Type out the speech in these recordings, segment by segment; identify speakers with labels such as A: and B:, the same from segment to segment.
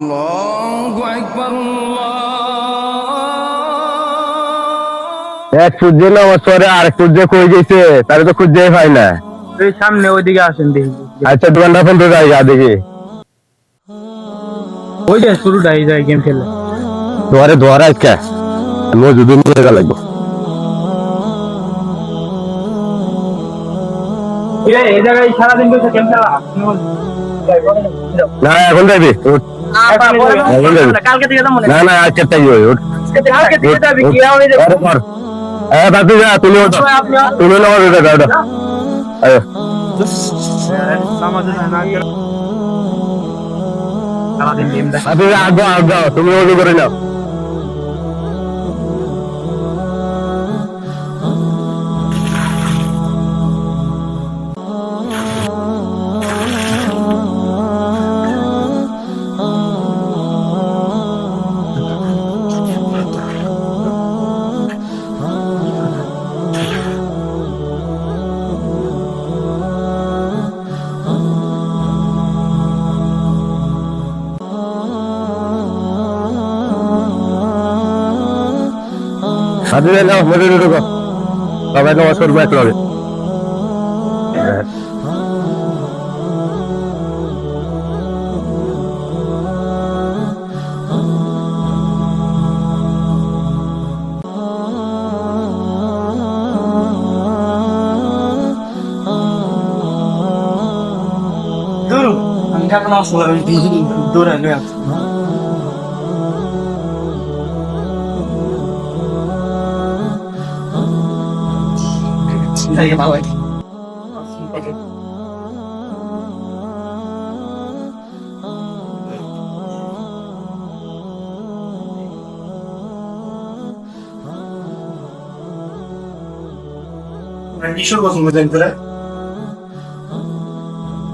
A: এক সূর্য নামাজ আর এক সূর্য কই গেছে তাহলে তো খুঁজে পাই না।
B: এই সামনে ওইদিকে আসেন দেখি।
A: আচ্ছা দোকানটা ফোন তো জায়গা দেখি।
B: ওই যে শুরু ডাই যায় গেম খেলে।
A: দোয়ারে দোয়ারে আজকে। মজুদুন করে গেল লাগবো।
B: এই জায়গায় সারাদিন বসে গেম খেলা।
A: না এখন যাবি না না। আজকে তাই ওই উঠ
B: কালকে যাবি কি হবে
A: হ্যাঁ বাপি যা তুমি ওঠো ওঠো। আয়ো আগ আগ করে নাও। বাপি যা নাও মজুদ ঢুকো সবাই নামাজ করব এক লগে
B: দূর
C: কিশোর পছন্দ করেন করে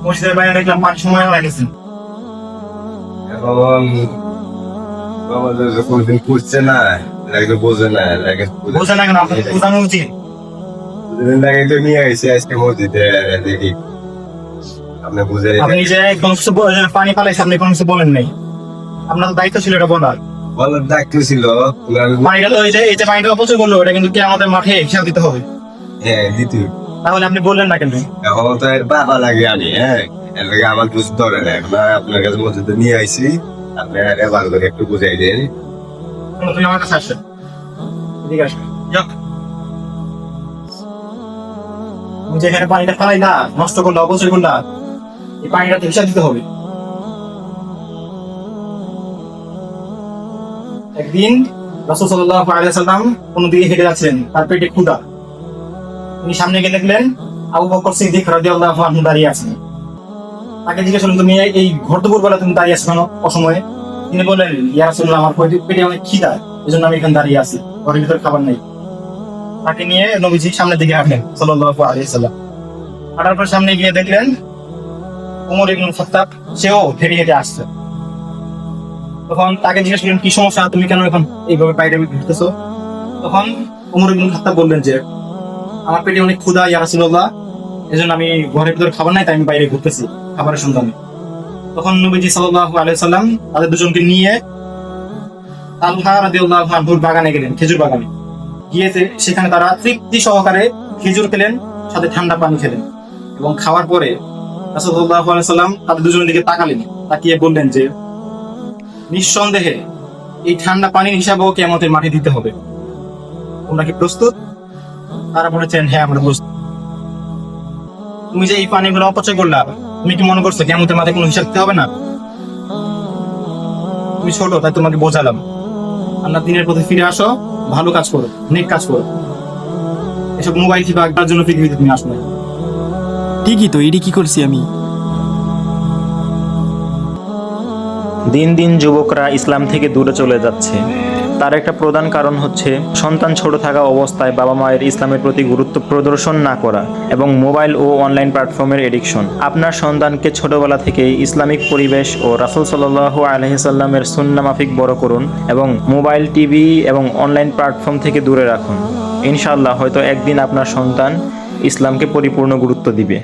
C: মসজিদের বাইরে দেখলাম পাঁচ সময় লাগেছেন
D: এখন আমাদের কোনদিন খুঁজছে না লাগে বোঝে না লাগে
C: বলছেন না কেন আপনার বোঝানো উচিত
D: আগে তো নিয়ে গেছে আজকে মসজিদে দেখি। আপনি বুঝে
C: আপনি যে কোনো কিছু পানি ফালাইছে আপনি কোনো কিছু বলেন নাই। আপনার তো দায়িত্ব ছিল এটা বলার।
D: বলার দায়িত্ব ছিল
C: পানিটা তো যে এই যে পানিটা অপচয় করল এটা কিন্তু কি আমাদের মাঠে হিসাব দিতে হবে?
D: হ্যাঁ দিতে
C: তাহলে আপনি বললেন না কেন?
D: এখন তো এর বাবা লাগে আমি হ্যাঁ? এর লাগে আমার কিছু ধরে না এখন আপনার কাছে মসজিদে নিয়ে আইছি আপনি ভালো করে একটু বুঝাই দেন।
C: তুমি আমার কাছে আসছেন ঠিক আছে যাক পানিটা ফালাই না, নষ্ট করলা, অপচয় করলা, এই পানিটা তো দিতে হবে। একদিন রাসূল সাল্লাল্লাহু আলাইহি সাল্লাম কোন দিকে হেঁটে তার পেটে তিনি সামনে গিয়ে দেখলেন আবু বকর সিদ্দিক রাদিয়াল্লাহু আনহু দাঁড়িয়ে আছেন। তাকে জিজ্ঞেস করলেন, তুমি এই- এই ঘর দুপুর বেলা তুমি দাঁড়িয়ে আছো কেন অসময়ে? তিনি বললেন, ইয়া রাসূলুল্লাহ, আমার পেটে অনেক খিদা এই জন্য আমি এখানে দাঁড়িয়ে আছি। ঘরের ভিতরে খাবার নেই। তাকে নিয়ে নবীজি সামনের দিকে হাঁটলেন, সাল্লাল্লাহু আলাইহি হাঁটার পর সামনে গিয়ে দেখলেন উমর ইবনুল খাত্তাব, সেও হেঁটে হেঁটে আসছে। তখন তাকে জিজ্ঞেস করলেন, কি সমস্যা? তুমি কেন এখন এইভাবে বাইরে ঘুরতেছো তখন উমর ইবনুল খাত্তাব বললেন যে, আমার পেটে অনেক ক্ষুধা, ইয়া রাসূলুল্লাহ, এজন্য আমি ঘরের ভিতরে খাবার নাই, তাই আমি বাইরে ঘুরতেছি, খাবারের সন্ধানে। তখন নবীজি সাল্লাল্লাহু আলাইহি তাদের দুজনকে নিয়ে তালহা রাদিয়াল্লাহু আনহুর বাগানে গেলেন, খেজুর বাগানে। গিয়েছে, সেখানে তারা তৃপ্তি সহকারে খেজুর খেলেন, সাথে ঠান্ডা পানি খেলেন এবং খাওয়ার পরে সাল্লাম তাদের দুজনের দিকে তাকালেন, তাকিয়ে বললেন যে, নিঃসন্দেহে এই ঠান্ডা পানির হিসাবেও কেমতের মাটি দিতে হবে। তোমরা কি প্রস্তুত? তারা বলেছেন হ্যাঁ আমরা প্রস্তুত। তুমি যে এই পানিগুলো অপচয় করলা, তুমি কি মনে করছ কেমতের মাঠে কোনো হিসাব দিতে হবে না? তুমি ছোট, তাই তোমাকে বোঝালাম। আল্লাহ দিনের পথে ফিরে আসো ভালো কাজ করো নেক কাজ করো। এসব মোবাইল টিপা একবার জন্য পৃথিবীতে তুমি আসো না।
E: ঠিকই তো এটি কি করছি আমি?
F: দিন দিন যুবকরা ইসলাম থেকে দূরে চলে যাচ্ছে। তার একটা প্রধান কারণ হচ্ছে সন্তান ছোট থাকা অবস্থায় বাবা মায়ের ইসলামের প্রতি গুরুত্ব প্রদর্শন না করা এবং মোবাইল ও অনলাইন প্ল্যাটফর্মের এডিকশন আপনার সন্তানকে ছোটবেলা থেকেই ইসলামিক পরিবেশ ও রাসুল সাল্লাহ আলহিসাল্লামের সুন্না মাফিক বড় করুন এবং মোবাইল, টিভি এবং অনলাইন প্ল্যাটফর্ম থেকে দূরে রাখুন। ইনশাল্লাহ হয়তো একদিন আপনার সন্তান ইসলামকে পরিপূর্ণ গুরুত্ব দিবে।